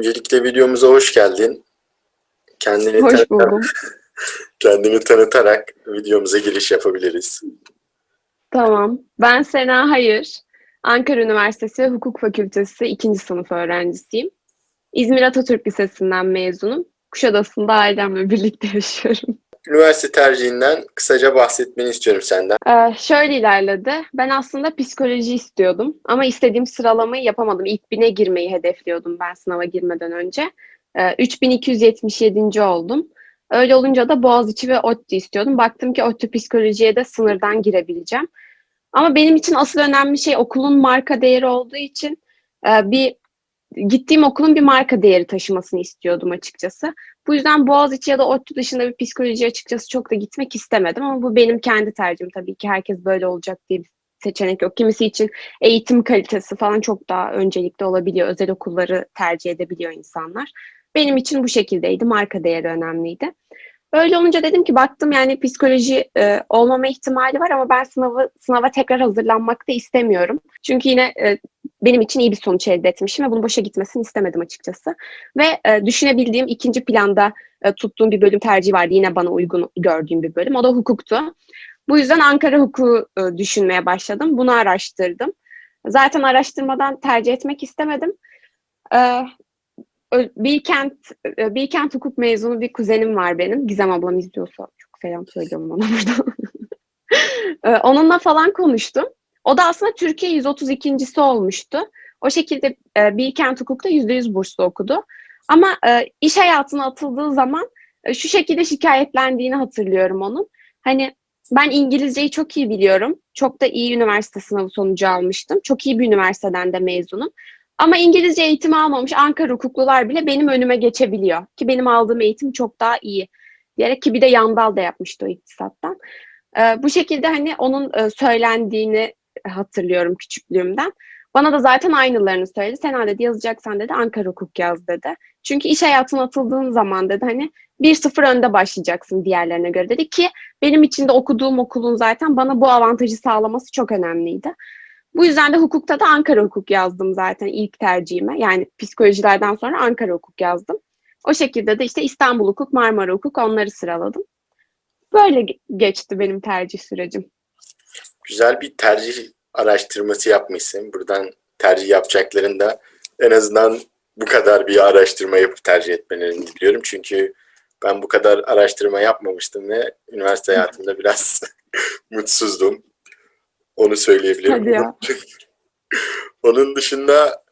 Öncelikle videomuza hoş geldin. Kendini Hoş tanıtarak- buldum. kendini tanıtarak videomuza giriş yapabiliriz. Tamam. Ben Sena Hayır. Ankara Üniversitesi Hukuk Fakültesi 2. sınıf öğrencisiyim. İzmir Atatürk Lisesi'nden mezunum. Kuşadası'nda ailemle birlikte yaşıyorum. Üniversite tercihinden kısaca bahsetmeni istiyorum senden. Ee, şöyle ilerledi. Ben aslında psikoloji istiyordum ama istediğim sıralamayı yapamadım. İlk bine girmeyi hedefliyordum ben sınava girmeden önce. Ee, 3277. oldum. Öyle olunca da Boğaziçi ve ODTÜ istiyordum. Baktım ki ODTÜ psikolojiye de sınırdan girebileceğim. Ama benim için asıl önemli şey okulun marka değeri olduğu için e, bir gittiğim okulun bir marka değeri taşımasını istiyordum açıkçası. Bu yüzden Boğaziçi ya da ODTÜ dışında bir psikoloji açıkçası çok da gitmek istemedim ama bu benim kendi tercihim tabii ki herkes böyle olacak diye bir seçenek yok. Kimisi için eğitim kalitesi falan çok daha öncelikli olabiliyor. Özel okulları tercih edebiliyor insanlar. Benim için bu şekildeydi. Marka değeri önemliydi. Öyle olunca dedim ki baktım yani psikoloji e, olmama ihtimali var ama ben sınavı sınava tekrar hazırlanmak da istemiyorum. Çünkü yine e, benim için iyi bir sonuç elde etmişim ve bunun boşa gitmesini istemedim açıkçası. Ve e, düşünebildiğim ikinci planda e, tuttuğum bir bölüm tercihi vardı. Yine bana uygun gördüğüm bir bölüm. O da hukuktu. Bu yüzden Ankara hukuku e, düşünmeye başladım. Bunu araştırdım. Zaten araştırmadan tercih etmek istemedim. E, Bilkent, e, Bilkent hukuk mezunu bir kuzenim var benim. Gizem ablam izliyorsa çok selam söylüyorum ona buradan. E, Onunla falan konuştum. O da aslında Türkiye 132.si olmuştu. O şekilde e, Bilkent hukukta %100 burslu okudu. Ama e, iş hayatına atıldığı zaman e, şu şekilde şikayetlendiğini hatırlıyorum onun. Hani ben İngilizceyi çok iyi biliyorum. Çok da iyi üniversite sınavı sonucu almıştım. Çok iyi bir üniversiteden de mezunum. Ama İngilizce eğitimi almamış Ankara hukuklular bile benim önüme geçebiliyor. Ki benim aldığım eğitim çok daha iyi. Diyerek ki bir de yandal da yapmıştı o iktisattan. Ee, bu şekilde hani onun e, söylendiğini hatırlıyorum küçüklüğümden. Bana da zaten aynılarını söyledi. Sen dedi yazacaksan dedi Ankara hukuk yaz dedi. Çünkü iş hayatına atıldığın zaman dedi hani 1-0 önde başlayacaksın diğerlerine göre dedi ki benim için de okuduğum okulun zaten bana bu avantajı sağlaması çok önemliydi. Bu yüzden de hukukta da Ankara hukuk yazdım zaten ilk tercihime. Yani psikolojilerden sonra Ankara hukuk yazdım. O şekilde de işte İstanbul hukuk, Marmara hukuk onları sıraladım. Böyle ge- geçti benim tercih sürecim. Güzel bir tercih araştırması yapmışsın. Buradan tercih yapacakların da en azından bu kadar bir araştırma yapıp tercih etmelerini diliyorum. Çünkü ben bu kadar araştırma yapmamıştım ve üniversite hayatımda biraz mutsuzdum. Onu söyleyebilirim. Hadi ya. Onun dışında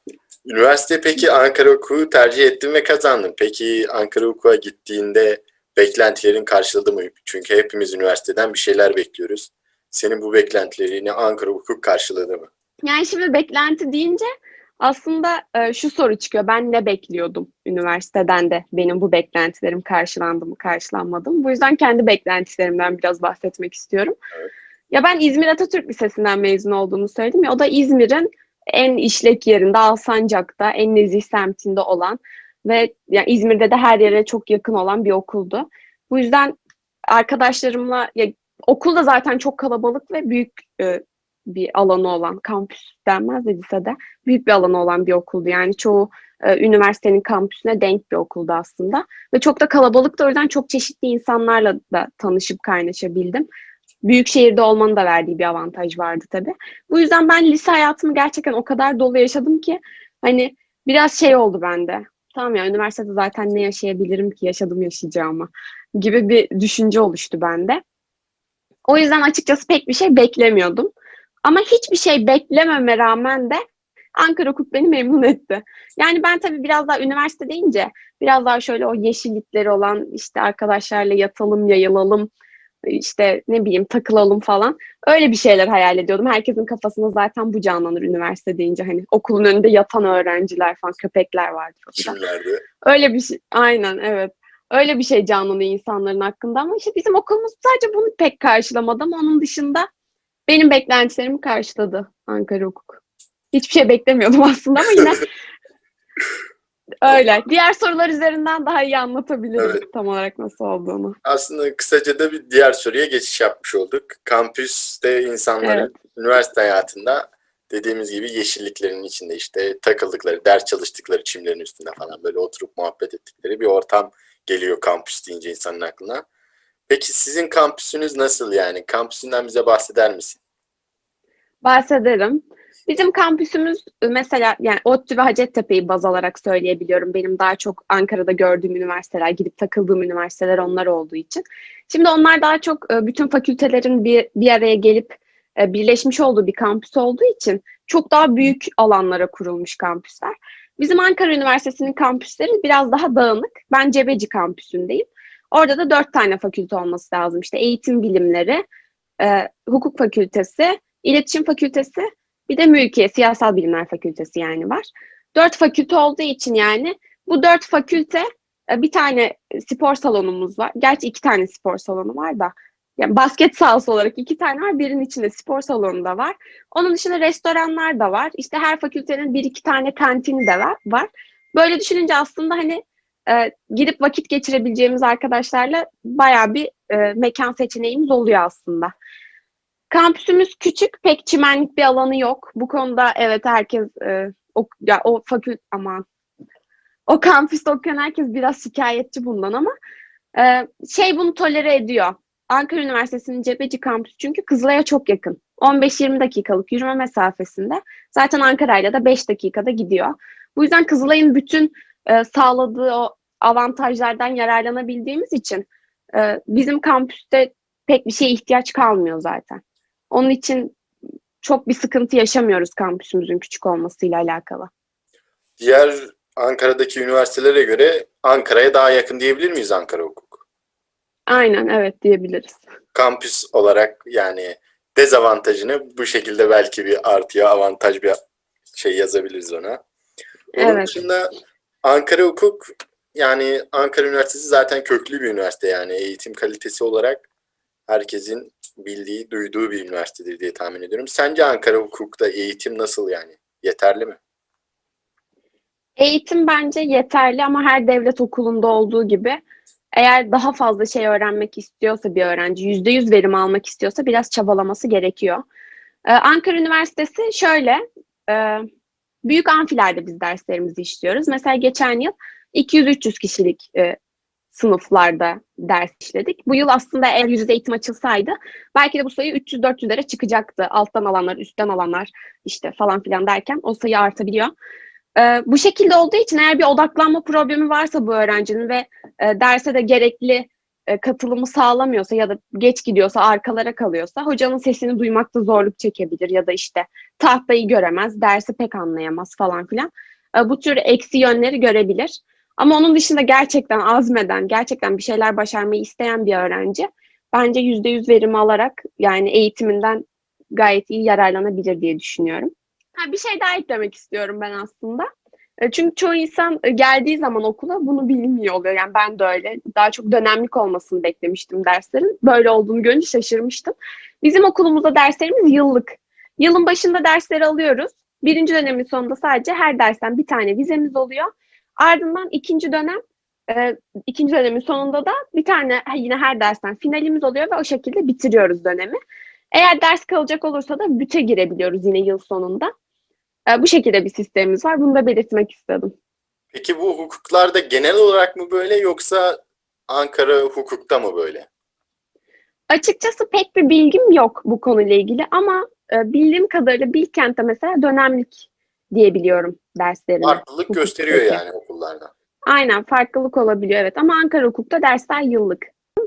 üniversite peki Ankara Hukuku tercih ettin ve kazandın. Peki Ankara Hukuk'a gittiğinde beklentilerin karşıladı mı? Çünkü hepimiz üniversiteden bir şeyler bekliyoruz. Senin bu beklentilerini Ankara Hukuk karşıladı mı? Yani şimdi beklenti deyince aslında e, şu soru çıkıyor. Ben ne bekliyordum üniversiteden de benim bu beklentilerim karşılandı mı, karşılanmadı mı? Bu yüzden kendi beklentilerimden biraz bahsetmek istiyorum. Evet. Ya ben İzmir Atatürk Lisesi'nden mezun olduğumu söyledim ya. O da İzmir'in en işlek yerinde, Alsancak'ta, en nezih semtinde olan ve yani İzmir'de de her yere çok yakın olan bir okuldu. Bu yüzden arkadaşlarımla ya, okul da zaten çok kalabalık ve büyük e, bir alanı olan, kampüs denmez de lisede, büyük bir alanı olan bir okuldu. Yani çoğu e, üniversitenin kampüsüne denk bir okuldu aslında. Ve çok da kalabalıktı. O yüzden çok çeşitli insanlarla da tanışıp kaynaşabildim. Büyük şehirde olmanın da verdiği bir avantaj vardı tabii. Bu yüzden ben lise hayatımı gerçekten o kadar dolu yaşadım ki hani biraz şey oldu bende. Tamam ya üniversitede zaten ne yaşayabilirim ki yaşadım yaşayacağımı gibi bir düşünce oluştu bende. O yüzden açıkçası pek bir şey beklemiyordum. Ama hiçbir şey beklememe rağmen de Ankara Hukuk beni memnun etti. Yani ben tabii biraz daha üniversite deyince biraz daha şöyle o yeşillikleri olan işte arkadaşlarla yatalım, yayılalım, işte ne bileyim takılalım falan. Öyle bir şeyler hayal ediyordum. Herkesin kafasında zaten bu canlanır üniversite deyince. Hani okulun önünde yatan öğrenciler falan, köpekler vardır. Öyle bir şey, aynen evet. Öyle bir şey canlanıyor insanların hakkında ama işte bizim okulumuz sadece bunu pek karşılamadı ama onun dışında benim beklentilerimi karşıladı Ankara Hukuk. Hiçbir şey beklemiyordum aslında ama yine öyle. Diğer sorular üzerinden daha iyi anlatabilirim Evet. tam olarak nasıl olduğunu. Aslında kısaca da bir diğer soruya geçiş yapmış olduk. Kampüste insanların Evet. üniversite hayatında dediğimiz gibi yeşilliklerin içinde işte takıldıkları, ders çalıştıkları çimlerin üstünde falan böyle oturup muhabbet ettikleri bir ortam geliyor kampüs deyince insanın aklına. Peki sizin kampüsünüz nasıl yani? Kampüsünden bize bahseder misin? Bahsederim. Bizim kampüsümüz mesela yani ODTÜ ve Hacettepe'yi baz alarak söyleyebiliyorum. Benim daha çok Ankara'da gördüğüm üniversiteler, gidip takıldığım üniversiteler onlar olduğu için. Şimdi onlar daha çok e, bütün fakültelerin bir, bir araya gelip e, birleşmiş olduğu bir kampüs olduğu için çok daha büyük alanlara kurulmuş kampüsler. Bizim Ankara Üniversitesi'nin kampüsleri biraz daha dağınık. Ben Cebeci kampüsündeyim. Orada da dört tane fakülte olması lazım. İşte eğitim bilimleri, e, hukuk fakültesi, iletişim fakültesi, bir de mülkiye, siyasal bilimler fakültesi yani var. Dört fakülte olduğu için yani bu dört fakülte e, bir tane spor salonumuz var. Gerçi iki tane spor salonu var da. Yani basket sahası olarak iki tane var. Birinin içinde spor salonu da var. Onun dışında restoranlar da var. İşte her fakültenin bir iki tane kantini de var. Böyle düşününce aslında hani e, gidip vakit geçirebileceğimiz arkadaşlarla bayağı bir e, mekan seçeneğimiz oluyor aslında. Kampüsümüz küçük, pek çimenlik bir alanı yok. Bu konuda evet herkes e, o, ya, o fakülte aman o kampüste okuyan herkes biraz şikayetçi bundan ama e, şey bunu tolere ediyor. Ankara Üniversitesi'nin Cebeci kampüsü çünkü Kızılay'a çok yakın. 15-20 dakikalık yürüme mesafesinde. Zaten Ankara'yla da 5 dakikada gidiyor. Bu yüzden Kızılay'ın bütün e, sağladığı o avantajlardan yararlanabildiğimiz için e, bizim kampüste pek bir şeye ihtiyaç kalmıyor zaten. Onun için çok bir sıkıntı yaşamıyoruz kampüsümüzün küçük olmasıyla alakalı. Diğer Ankara'daki üniversitelere göre Ankara'ya daha yakın diyebilir miyiz Ankara Hukuk? Aynen evet diyebiliriz. Kampüs olarak yani dezavantajını bu şekilde belki bir artıya avantaj bir şey yazabiliriz ona. Onun Evet. dışında Ankara Hukuk yani Ankara Üniversitesi zaten köklü bir üniversite yani eğitim kalitesi olarak herkesin bildiği, duyduğu bir üniversitedir diye tahmin ediyorum. Sence Ankara Hukuk'ta eğitim nasıl yani? Yeterli mi? Eğitim bence yeterli ama her devlet okulunda olduğu gibi eğer daha fazla şey öğrenmek istiyorsa bir öğrenci, yüzde yüz verim almak istiyorsa biraz çabalaması gerekiyor. Ee, Ankara Üniversitesi şöyle, e, büyük amfilerde biz derslerimizi işliyoruz. Mesela geçen yıl 200-300 kişilik e, sınıflarda ders işledik. Bu yıl aslında eğer yüz yüze eğitim açılsaydı belki de bu sayı 300-400'lere çıkacaktı. Alttan alanlar, üstten alanlar işte falan filan derken o sayı artabiliyor. Ee, bu şekilde olduğu için eğer bir odaklanma problemi varsa bu öğrencinin ve e, derse de gerekli e, katılımı sağlamıyorsa ya da geç gidiyorsa, arkalara kalıyorsa hocanın sesini duymakta zorluk çekebilir ya da işte tahtayı göremez, dersi pek anlayamaz falan filan. E, bu tür eksi yönleri görebilir. Ama onun dışında gerçekten azmeden, gerçekten bir şeyler başarmayı isteyen bir öğrenci bence yüzde yüz verimi alarak yani eğitiminden gayet iyi yararlanabilir diye düşünüyorum. Ha, bir şey daha eklemek istiyorum ben aslında. E, Çünkü çoğu insan e, geldiği zaman okula bunu bilmiyor oluyor. Yani ben de öyle. Daha çok dönemlik olmasını beklemiştim derslerin. Böyle olduğunu görünce şaşırmıştım. Bizim okulumuzda derslerimiz yıllık. Yılın başında dersleri alıyoruz. Birinci dönemin sonunda sadece her dersten bir tane vizemiz oluyor. Ardından ikinci dönem, e, ikinci dönemin sonunda da bir tane yine her dersten finalimiz oluyor ve o şekilde bitiriyoruz dönemi. Eğer ders kalacak olursa da büte girebiliyoruz yine yıl sonunda. E, bu şekilde bir sistemimiz var. Bunu da belirtmek istedim. Peki bu hukuklarda genel olarak mı böyle yoksa Ankara hukukta mı böyle? Açıkçası pek bir bilgim yok bu konuyla ilgili ama e, bildiğim kadarıyla Bilkent'te mesela dönemlik diyebiliyorum derslerini. Farklılık gösteriyor hukuktaki. yani okullarda. Aynen farklılık olabiliyor evet ama Ankara hukukta dersler yıllık.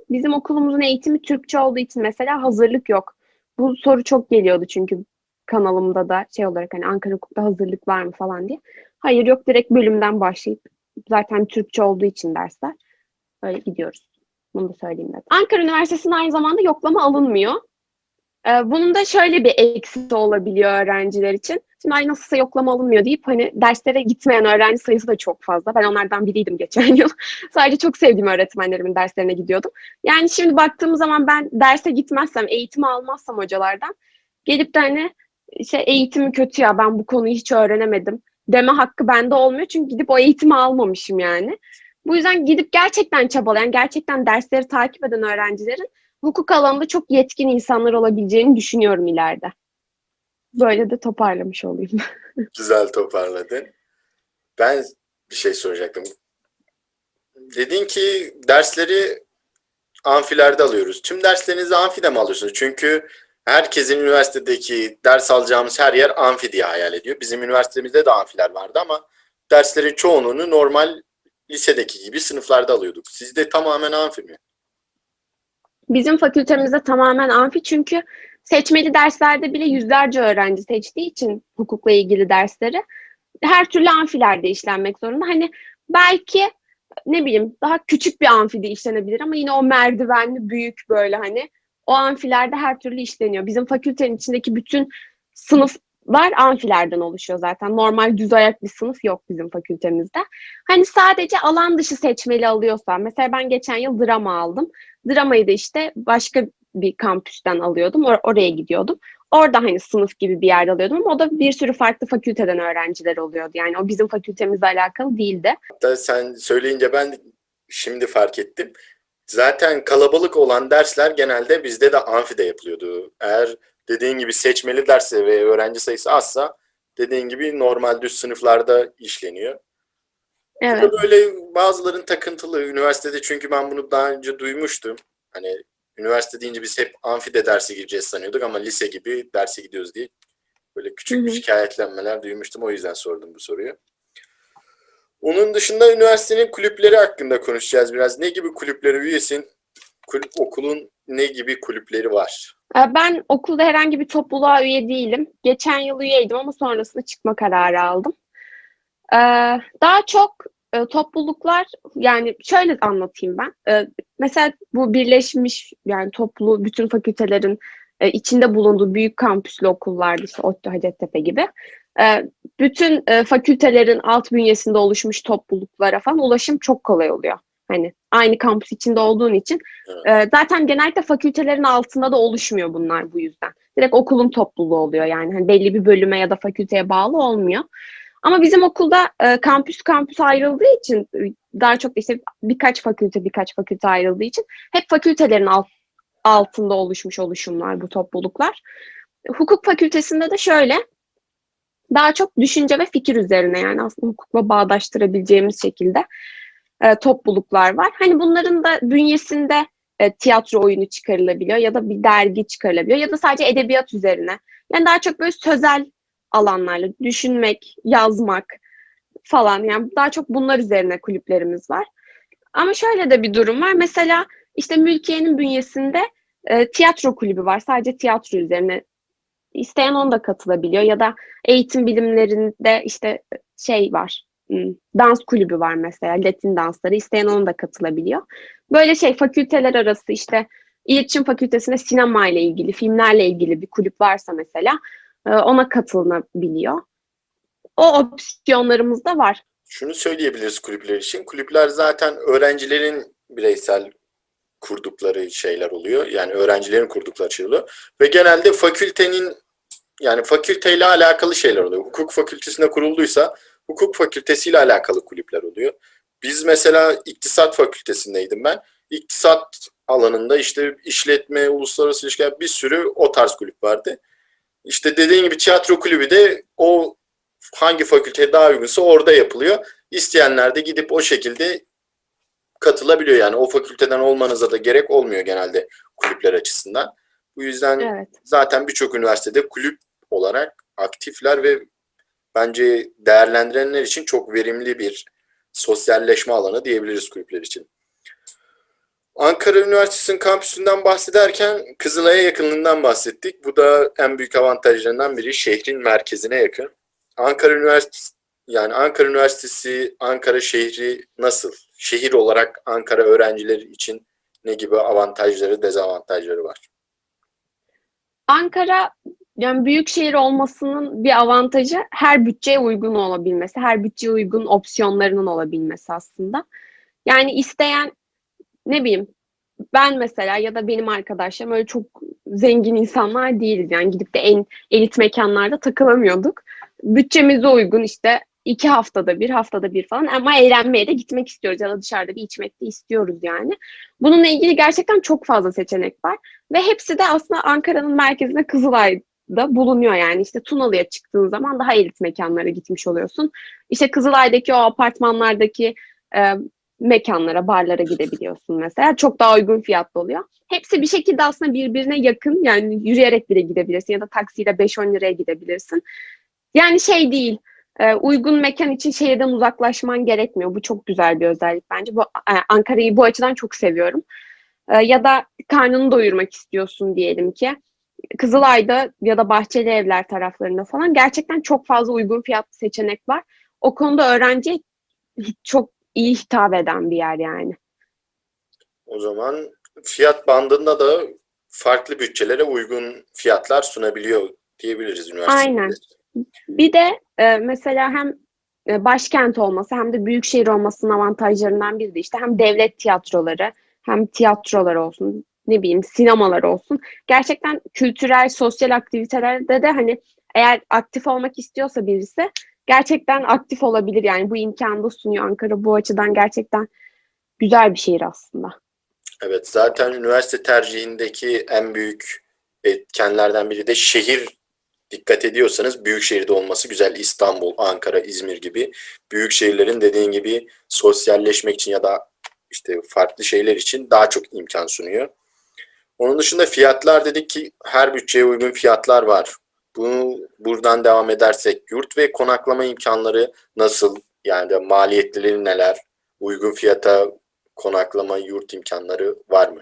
Bizim okulumuzun eğitimi Türkçe olduğu için mesela hazırlık yok. Bu soru çok geliyordu çünkü kanalımda da şey olarak hani Ankara hukukta hazırlık var mı falan diye. Hayır yok direkt bölümden başlayıp zaten Türkçe olduğu için dersler. Öyle gidiyoruz. Bunu da söyleyeyim dedim. Ankara Üniversitesi'nde aynı zamanda yoklama alınmıyor. Ee, bunun da şöyle bir eksisi olabiliyor öğrenciler için. Şimdi ay nasılsa yoklama alınmıyor deyip hani derslere gitmeyen öğrenci sayısı da çok fazla. Ben onlardan biriydim geçen yıl. Sadece çok sevdiğim öğretmenlerimin derslerine gidiyordum. Yani şimdi baktığım zaman ben derse gitmezsem, eğitimi almazsam hocalardan gelip de hani şey eğitimi kötü ya ben bu konuyu hiç öğrenemedim deme hakkı bende olmuyor. Çünkü gidip o eğitimi almamışım yani. Bu yüzden gidip gerçekten çabalayan, gerçekten dersleri takip eden öğrencilerin hukuk alanında çok yetkin insanlar olabileceğini düşünüyorum ileride. Böyle de toparlamış olayım. Güzel toparladın. Ben bir şey soracaktım. Dedin ki dersleri amfilerde alıyoruz. Tüm derslerinizi amfide mi alıyorsunuz? Çünkü herkesin üniversitedeki ders alacağımız her yer amfi diye hayal ediyor. Bizim üniversitemizde de amfiler vardı ama derslerin çoğunluğunu normal lisedeki gibi sınıflarda alıyorduk. Sizde tamamen amfi mi? Bizim fakültemizde tamamen amfi çünkü seçmeli derslerde bile yüzlerce öğrenci seçtiği için hukukla ilgili dersleri her türlü amfilerde işlenmek zorunda. Hani belki ne bileyim daha küçük bir amfide işlenebilir ama yine o merdivenli büyük böyle hani o amfilerde her türlü işleniyor. Bizim fakültenin içindeki bütün sınıflar amfilerden oluşuyor zaten. Normal düz ayak bir sınıf yok bizim fakültemizde. Hani sadece alan dışı seçmeli alıyorsam mesela ben geçen yıl drama aldım. Dramayı da işte başka bir kampüsten alıyordum. Or- oraya gidiyordum. Orada hani sınıf gibi bir yerde alıyordum ama o da bir sürü farklı fakülteden öğrenciler oluyordu. Yani o bizim fakültemizle alakalı değildi. Hatta sen söyleyince ben şimdi fark ettim. Zaten kalabalık olan dersler genelde bizde de amfide yapılıyordu. Eğer dediğin gibi seçmeli derse ve öğrenci sayısı azsa dediğin gibi normal düz sınıflarda işleniyor. Evet. Bu da böyle bazıların takıntılı üniversitede çünkü ben bunu daha önce duymuştum. Hani üniversite deyince biz hep amfide derse gireceğiz sanıyorduk ama lise gibi derse gidiyoruz diye böyle küçük Hı bir hı. şikayetlenmeler duymuştum. O yüzden sordum bu soruyu. Onun dışında üniversitenin kulüpleri hakkında konuşacağız biraz. Ne gibi kulüplere üyesin? Kulüp, okulun ne gibi kulüpleri var? Ee, Ben okulda herhangi bir topluluğa üye değilim. Geçen yıl üyeydim ama sonrasında çıkma kararı aldım. Ee, Daha çok e, topluluklar yani şöyle anlatayım ben. Ee, Mesela bu birleşmiş yani toplu bütün fakültelerin e, içinde bulunduğu büyük kampüslü okullarda işte ODTÜ, Hacettepe gibi bütün e, fakültelerin alt bünyesinde oluşmuş topluluklara falan ulaşım çok kolay oluyor. Hani aynı kampüs içinde olduğun için e, zaten genellikle fakültelerin altında da oluşmuyor bunlar bu yüzden. Direkt okulun topluluğu oluyor yani hani belli bir bölüme ya da fakülteye bağlı olmuyor. Ama bizim okulda e, kampüs kampüs ayrıldığı için e, daha çok işte birkaç fakülte birkaç fakülte ayrıldığı için hep fakültelerin alt, altında oluşmuş oluşumlar bu topluluklar. Hukuk fakültesinde de şöyle daha çok düşünce ve fikir üzerine yani aslında hukukla bağdaştırabileceğimiz şekilde e, topluluklar var. Hani bunların da bünyesinde e, tiyatro oyunu çıkarılabiliyor ya da bir dergi çıkarılabiliyor ya da sadece edebiyat üzerine. Yani daha çok böyle sözel alanlarla düşünmek, yazmak falan yani daha çok bunlar üzerine kulüplerimiz var. Ama şöyle de bir durum var. Mesela işte Mülkiye'nin bünyesinde e, tiyatro kulübü var. Sadece tiyatro üzerine. İsteyen ona da katılabiliyor ya da eğitim bilimlerinde işte şey var. hmm, Dans kulübü var mesela. Latin dansları. İsteyen ona da katılabiliyor. Böyle şey fakülteler arası işte iletişim fakültesinde sinema ile ilgili, filmlerle ilgili bir kulüp varsa mesela e, ona katılınabiliyor. O opsiyonlarımız da var. Şunu söyleyebiliriz kulüpler için. Kulüpler zaten öğrencilerin bireysel kurdukları şeyler oluyor. Yani öğrencilerin kurdukları şey oluyor. Ve genelde fakültenin yani fakülteyle alakalı şeyler oluyor. Hukuk fakültesinde kurulduysa hukuk fakültesiyle alakalı kulüpler oluyor. Biz mesela iktisat fakültesindeydim ben. İktisat alanında işte işletme, uluslararası ilişkiler bir sürü o tarz kulüp vardı. İşte dediğin gibi tiyatro kulübü de o hangi fakülteye daha uygunsa orada yapılıyor. İsteyenler de gidip o şekilde katılabiliyor yani o fakülteden olmanıza da gerek olmuyor genelde kulüpler açısından. Bu yüzden Evet. zaten birçok üniversitede kulüp olarak aktifler ve bence değerlendirenler için çok verimli bir sosyalleşme alanı diyebiliriz kulüpler için. Ankara Üniversitesi'nin kampüsünden bahsederken Kızılay'a yakınlığından bahsettik. Bu da en büyük avantajlarından biri şehrin merkezine yakın. Ankara Üniversitesi yani Ankara Üniversitesi, Ankara şehri nasıl? Şehir olarak Ankara öğrencileri için ne gibi avantajları, dezavantajları var? Ankara yani büyük şehir olmasının bir avantajı her bütçeye uygun olabilmesi, her bütçeye uygun opsiyonlarının olabilmesi aslında. Yani isteyen ne bileyim ben mesela ya da benim arkadaşlarım öyle çok zengin insanlar değiliz. Yani gidip de en elit mekanlarda takılamıyorduk. Bütçemize uygun işte iki haftada bir, haftada bir falan ama eğlenmeye de gitmek istiyoruz ya da dışarıda bir içmek de istiyoruz yani. Bununla ilgili gerçekten çok fazla seçenek var ve hepsi de aslında Ankara'nın merkezine Kızılay da bulunuyor yani. İşte Tunalı'ya çıktığın zaman daha elit mekanlara gitmiş oluyorsun. İşte Kızılay'daki o apartmanlardaki e, mekanlara, barlara gidebiliyorsun mesela. Çok daha uygun fiyatlı oluyor. Hepsi bir şekilde aslında birbirine yakın. Yani yürüyerek bile gidebilirsin ya da taksiyle 5-10 liraya gidebilirsin. Yani şey değil, e, uygun mekan için şehirden uzaklaşman gerekmiyor. Bu çok güzel bir özellik bence. Bu e, Ankara'yı bu açıdan çok seviyorum. E, ya da karnını doyurmak istiyorsun diyelim ki. Kızılay'da ya da Bahçeli Evler taraflarında falan gerçekten çok fazla uygun fiyatlı seçenek var. O konuda öğrenciye çok iyi hitap eden bir yer yani. O zaman fiyat bandında da farklı bütçelere uygun fiyatlar sunabiliyor diyebiliriz üniversite. Aynen. Bir de e, mesela hem e, başkent olması hem de büyük şehir olmasının avantajlarından biri de işte hem devlet tiyatroları hem tiyatrolar olsun ne bileyim sinemalar olsun. Gerçekten kültürel, sosyal aktivitelerde de hani eğer aktif olmak istiyorsa birisi gerçekten aktif olabilir. Yani bu imkanı da sunuyor Ankara. Bu açıdan gerçekten güzel bir şehir aslında. Evet, zaten üniversite tercihindeki en büyük etkenlerden biri de şehir dikkat ediyorsanız büyük şehirde olması güzel. İstanbul, Ankara, İzmir gibi büyük şehirlerin dediğin gibi sosyalleşmek için ya da işte farklı şeyler için daha çok imkan sunuyor. Onun dışında fiyatlar dedik ki her bütçeye uygun fiyatlar var. Bunu buradan devam edersek yurt ve konaklama imkanları nasıl? Yani de maliyetleri neler? Uygun fiyata konaklama, yurt imkanları var mı?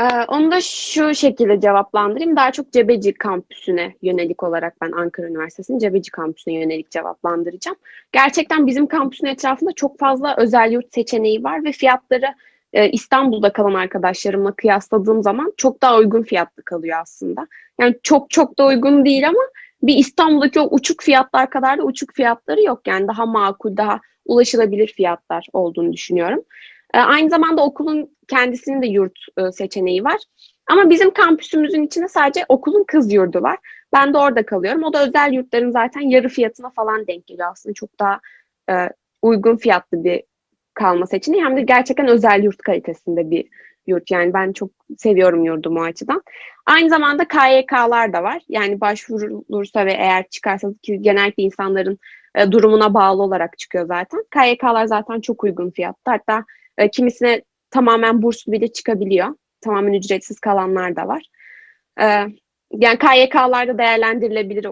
Ee, onu da şu şekilde cevaplandırayım. Daha çok Cebeci kampüsüne yönelik olarak ben Ankara Üniversitesi'nin Cebeci kampüsüne yönelik cevaplandıracağım. Gerçekten bizim kampüsün etrafında çok fazla özel yurt seçeneği var ve fiyatları e, İstanbul'da kalan arkadaşlarımla kıyasladığım zaman çok daha uygun fiyatlı kalıyor aslında. Yani çok çok da uygun değil ama bir İstanbul'daki o uçuk fiyatlar kadar da uçuk fiyatları yok. Yani daha makul, daha ulaşılabilir fiyatlar olduğunu düşünüyorum. E, aynı zamanda okulun kendisinin de yurt e, seçeneği var. Ama bizim kampüsümüzün içinde sadece okulun kız yurdu var. Ben de orada kalıyorum. O da özel yurtların zaten yarı fiyatına falan denk geliyor aslında. Çok daha uygun fiyatlı bir kalma seçeneği. Hem de gerçekten özel yurt kalitesinde bir yurt. Yani ben çok seviyorum yurdumu o açıdan. Aynı zamanda KYK'lar da var. Yani başvurulursa ve eğer çıkarsa ki genellikle insanların e, durumuna bağlı olarak çıkıyor zaten. KYK'lar zaten çok uygun fiyatta. Hatta e, kimisine tamamen burslu bile çıkabiliyor. Tamamen ücretsiz kalanlar da var. E, yani KYK'larda değerlendirilebilir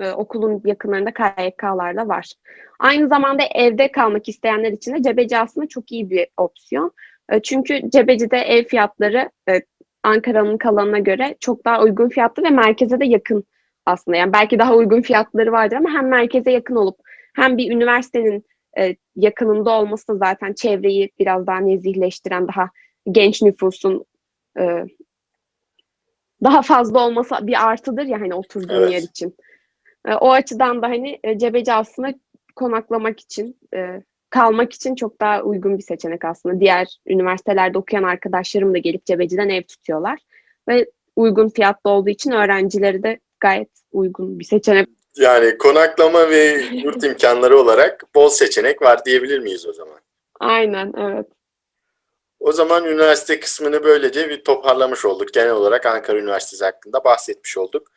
e, okulun yakınlarında KYK'lar da var. Aynı zamanda evde kalmak isteyenler için de Cebeci aslında çok iyi bir opsiyon. E, çünkü Cebeci'de ev fiyatları e, Ankara'nın kalanına göre çok daha uygun fiyatlı ve merkeze de yakın aslında. Yani belki daha uygun fiyatları vardır ama hem merkeze yakın olup hem bir üniversitenin e, yakınında olması da zaten çevreyi biraz daha nezihleştiren, daha genç nüfusun e, daha fazla olması bir artıdır ya hani oturduğun Evet. yer için. E, o açıdan da hani e, Cebeci aslında konaklamak için, e, kalmak için çok daha uygun bir seçenek aslında. Diğer üniversitelerde okuyan arkadaşlarım da gelip Cebeci'den ev tutuyorlar. Ve uygun fiyatlı olduğu için öğrencileri de gayet uygun bir seçenek. Yani konaklama ve yurt imkanları olarak bol seçenek var diyebilir miyiz o zaman? Aynen, evet. O zaman üniversite kısmını böylece bir toparlamış olduk. Genel olarak Ankara Üniversitesi hakkında bahsetmiş olduk.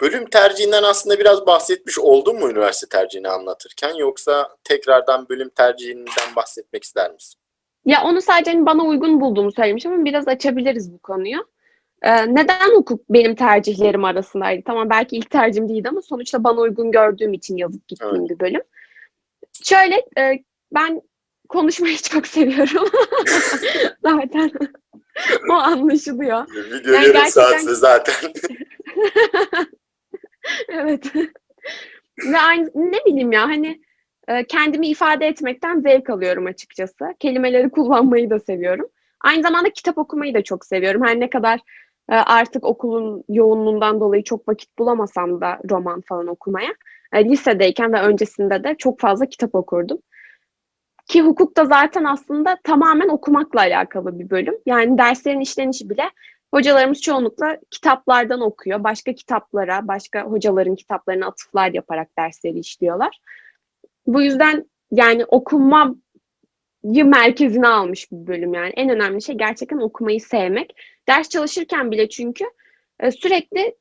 Bölüm tercihinden aslında biraz bahsetmiş oldun mu üniversite tercihini anlatırken yoksa tekrardan bölüm tercihinden bahsetmek ister misin? Ya onu sadece hani bana uygun bulduğumu söylemişim ama biraz açabiliriz bu konuyu. Ee, neden hukuk benim tercihlerim arasındaydı? Tamam belki ilk tercihim değildi ama sonuçta bana uygun gördüğüm için yazıp gittiğim Evet. bir bölüm. Şöyle e, ben konuşmayı çok seviyorum. zaten o anlaşılıyor. Video Yani yarım gerçekten- saatse zaten. Evet. Ve aynı ne bileyim ya hani e, kendimi ifade etmekten zevk alıyorum açıkçası. Kelimeleri kullanmayı da seviyorum. Aynı zamanda kitap okumayı da çok seviyorum. Her ne kadar e, artık okulun yoğunluğundan dolayı çok vakit bulamasam da roman falan okumaya. E, lisedeyken ve öncesinde de çok fazla kitap okurdum. Ki hukuk da zaten aslında tamamen okumakla alakalı bir bölüm. Yani derslerin işlenişi bile Hocalarımız çoğunlukla kitaplardan okuyor. Başka kitaplara, başka hocaların kitaplarına atıflar yaparak dersleri işliyorlar. Bu yüzden yani okumayı merkezine almış bir bölüm yani. En önemli şey gerçekten okumayı sevmek. Ders çalışırken bile çünkü e, sürekli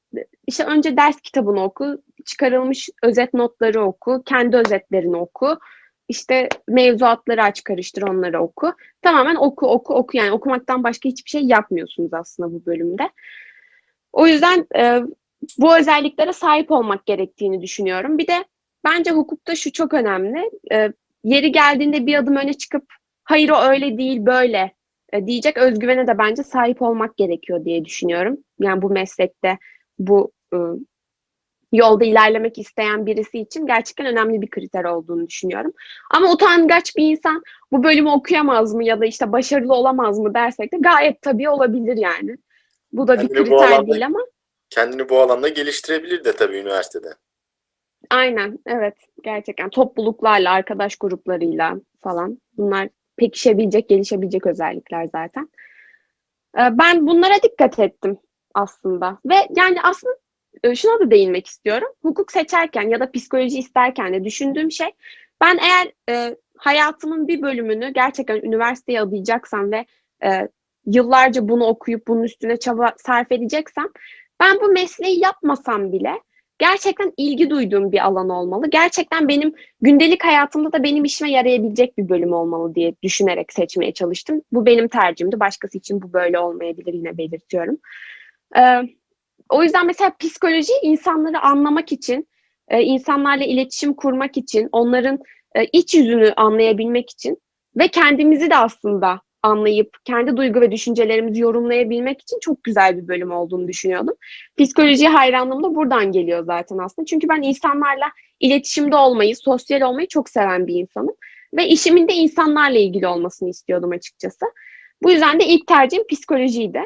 işte önce ders kitabını oku, çıkarılmış özet notları oku, kendi özetlerini oku, işte mevzuatları aç karıştır onları oku. Tamamen oku oku oku yani okumaktan başka hiçbir şey yapmıyorsunuz aslında bu bölümde. O yüzden e, bu özelliklere sahip olmak gerektiğini düşünüyorum. Bir de bence hukukta şu çok önemli. E, yeri geldiğinde bir adım öne çıkıp hayır o öyle değil böyle e, diyecek özgüvene de bence sahip olmak gerekiyor diye düşünüyorum. Yani bu meslekte bu e, yolda ilerlemek isteyen birisi için gerçekten önemli bir kriter olduğunu düşünüyorum. Ama utangaç bir insan bu bölümü okuyamaz mı ya da işte başarılı olamaz mı dersek de gayet tabii olabilir yani. Bu da bir Kendini bu kriter alanda- değil ama Kendini bu alanda geliştirebilir de tabii üniversitede. aynen evet gerçekten topluluklarla, arkadaş gruplarıyla falan bunlar pekişebilecek, gelişebilecek özellikler zaten. Ee, Ben bunlara dikkat ettim aslında ve yani aslında şuna da değinmek istiyorum. Hukuk seçerken ya da psikoloji isterken de düşündüğüm şey ben eğer e, hayatımın bir bölümünü gerçekten üniversiteye adayacaksam ve e, yıllarca bunu okuyup bunun üstüne çaba sarf edeceksem ben bu mesleği yapmasam bile gerçekten ilgi duyduğum bir alan olmalı. Gerçekten benim gündelik hayatımda da benim işime yarayabilecek bir bölüm olmalı diye düşünerek seçmeye çalıştım. Bu benim tercihimdi. Başkası için bu böyle olmayabilir yine belirtiyorum. Ee, o yüzden mesela psikoloji insanları anlamak için, e, insanlarla iletişim kurmak için, onların e, iç yüzünü anlayabilmek için ve kendimizi de aslında anlayıp kendi duygu ve düşüncelerimizi yorumlayabilmek için çok güzel bir bölüm olduğunu düşünüyordum. Psikoloji hayranlığım da buradan geliyor zaten aslında. Çünkü ben insanlarla iletişimde olmayı, sosyal olmayı çok seven bir insanım. Ve işimin de insanlarla ilgili olmasını istiyordum açıkçası. Bu yüzden de ilk tercihim psikolojiydi.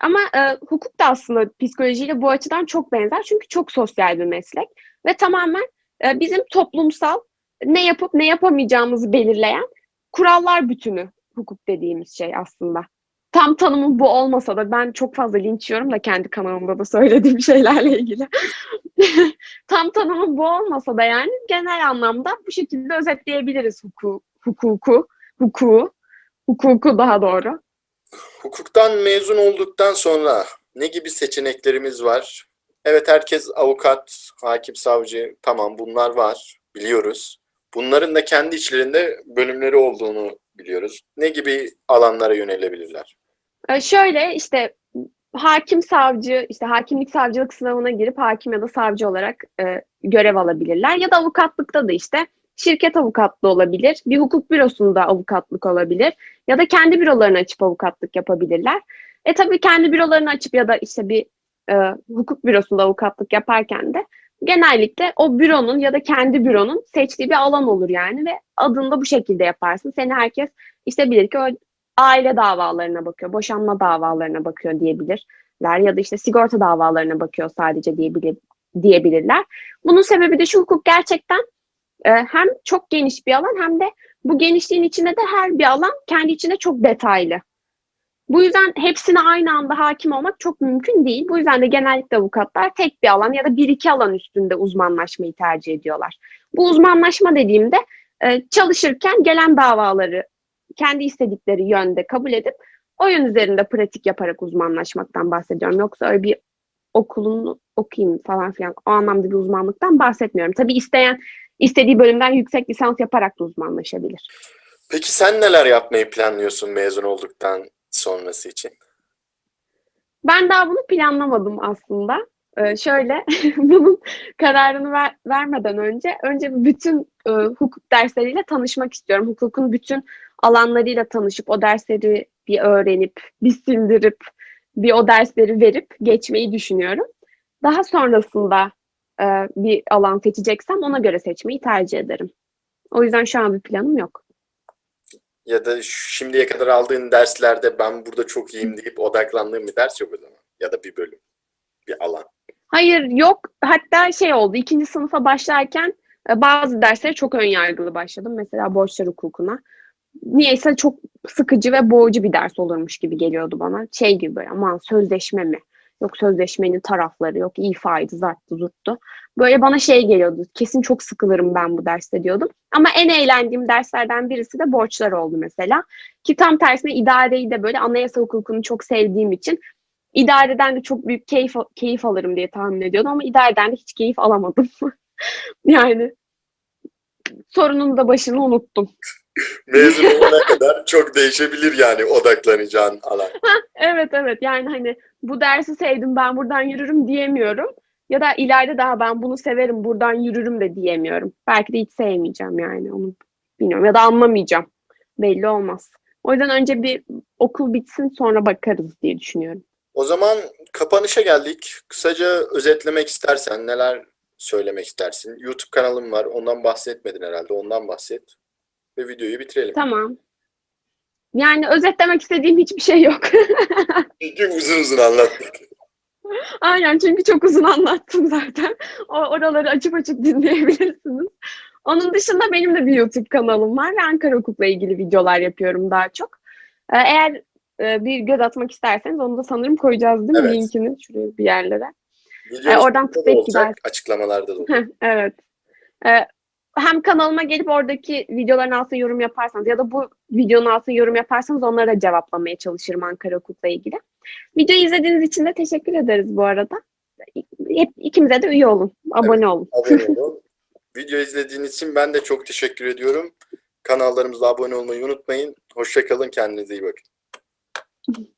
Ama e, hukuk da aslında psikolojiyle bu açıdan çok benzer. Çünkü çok sosyal bir meslek. Ve tamamen e, bizim toplumsal ne yapıp ne yapamayacağımızı belirleyen kurallar bütünü hukuk dediğimiz şey aslında. Tam tanımı bu olmasa da ben çok fazla linç yiyorum da kendi kanalımda da söylediğim şeylerle ilgili. Tam tanımı bu olmasa da yani genel anlamda bu şekilde özetleyebiliriz hukuku, hukuku, hukuku, hukuku daha doğru. Hukuktan mezun olduktan sonra ne gibi seçeneklerimiz var? Evet herkes avukat, hakim, savcı tamam bunlar var biliyoruz. Bunların da kendi içlerinde bölümleri olduğunu biliyoruz. Ne gibi alanlara yönelebilirler? Ee, şöyle işte hakim savcı, işte hakimlik savcılık sınavına girip hakim ya da savcı olarak e, görev alabilirler. Ya da avukatlıkta da işte şirket avukatlığı olabilir, bir hukuk bürosunda avukatlık olabilir ya da kendi bürolarını açıp avukatlık yapabilirler. E tabii kendi bürolarını açıp ya da işte bir e, hukuk bürosunda avukatlık yaparken de genellikle o büronun ya da kendi büronun seçtiği bir alan olur yani ve adını da bu şekilde yaparsın. Seni herkes işte bilir ki o aile davalarına bakıyor, boşanma davalarına bakıyor diyebilirler ya da işte sigorta davalarına bakıyor sadece diyebilir, diyebilirler. Bunun sebebi de şu hukuk gerçekten e, hem çok geniş bir alan hem de bu genişliğin içinde de her bir alan kendi içinde çok detaylı. Bu yüzden hepsine aynı anda hakim olmak çok mümkün değil. Bu yüzden de genellikle avukatlar tek bir alan ya da bir iki alan üstünde uzmanlaşmayı tercih ediyorlar. Bu uzmanlaşma dediğimde e, çalışırken gelen davaları kendi istedikleri yönde kabul edip o yön üzerinde pratik yaparak uzmanlaşmaktan bahsediyorum. Yoksa öyle bir okulunu okuyayım falan filan o anlamda bir uzmanlıktan bahsetmiyorum. Tabii isteyen istediği bölümden yüksek lisans yaparak da uzmanlaşabilir. Peki sen neler yapmayı planlıyorsun mezun olduktan sonrası için? Ben daha bunu planlamadım aslında. Ee, şöyle bunun kararını ver, vermeden önce önce bütün e, hukuk dersleriyle tanışmak istiyorum. Hukukun bütün alanlarıyla tanışıp o dersleri bir öğrenip, bir sindirip, bir o dersleri verip geçmeyi düşünüyorum. Daha sonrasında e, bir alan seçeceksem ona göre seçmeyi tercih ederim. O yüzden şu an bir planım yok. Ya da şimdiye kadar aldığın derslerde ben burada çok iyiyim deyip odaklandığın bir ders yok o zaman. Ya da bir bölüm, bir alan. Hayır yok. Hatta şey oldu. ikinci sınıfa başlarken e, bazı derslere çok ön yargılı başladım. Mesela borçlar hukukuna. Niyeyse çok sıkıcı ve boğucu bir ders olurmuş gibi geliyordu bana. Şey gibi böyle aman sözleşme mi? Yok sözleşmenin tarafları, yok ifaydı, zarttı, zurttu. Böyle bana şey geliyordu. Kesin çok sıkılırım ben bu derste diyordum. Ama en eğlendiğim derslerden birisi de borçlar oldu mesela. Ki tam tersine idareyi de böyle anayasa hukukunu çok sevdiğim için idareden de çok büyük keyif keyif alırım diye tahmin ediyordum ama idareden de hiç keyif alamadım. yani sorunun da başını unuttum. Mezun olana kadar çok değişebilir yani odaklanacağın alan. Evet evet yani hani bu dersi sevdim ben buradan yürürüm diyemiyorum. Ya da ileride daha ben bunu severim buradan yürürüm de diyemiyorum. Belki de hiç sevmeyeceğim yani onu bilmiyorum ya da anlamayacağım. Belli olmaz. O yüzden önce bir okul bitsin sonra bakarız diye düşünüyorum. O zaman kapanışa geldik. Kısaca özetlemek istersen neler söylemek istersin? YouTube kanalım var. Ondan bahsetmedin herhalde. Ondan bahset. Ve videoyu bitirelim. Tamam. Yani özetlemek istediğim hiçbir şey yok. Çünkü uzun uzun anlattık. Aynen çünkü çok uzun anlattım zaten. O, oraları açıp açıp dinleyebilirsiniz. Onun dışında benim de bir YouTube kanalım var ve Ankara Hukuk'la ilgili videolar yapıyorum daha çok. Ee, Eğer e, bir göz atmak isterseniz onu da sanırım koyacağız değil mi? Evet. Linkini şuraya bir yerlere. Ee, oradan tıklayıp gider. Açıklamalarda da evet. Ee, hem kanalıma gelip oradaki videoların altına yorum yaparsanız ya da bu videonun altına yorum yaparsanız onlara cevaplamaya çalışırım Ankara Hukuk'la ilgili. Videoyu izlediğiniz için de teşekkür ederiz bu arada. Hep ikimize de üye olun, abone olun. Abone olun. Video izlediğiniz için ben de çok teşekkür ediyorum. Kanallarımıza abone olmayı unutmayın. Hoşçakalın. Kendinize iyi bakın.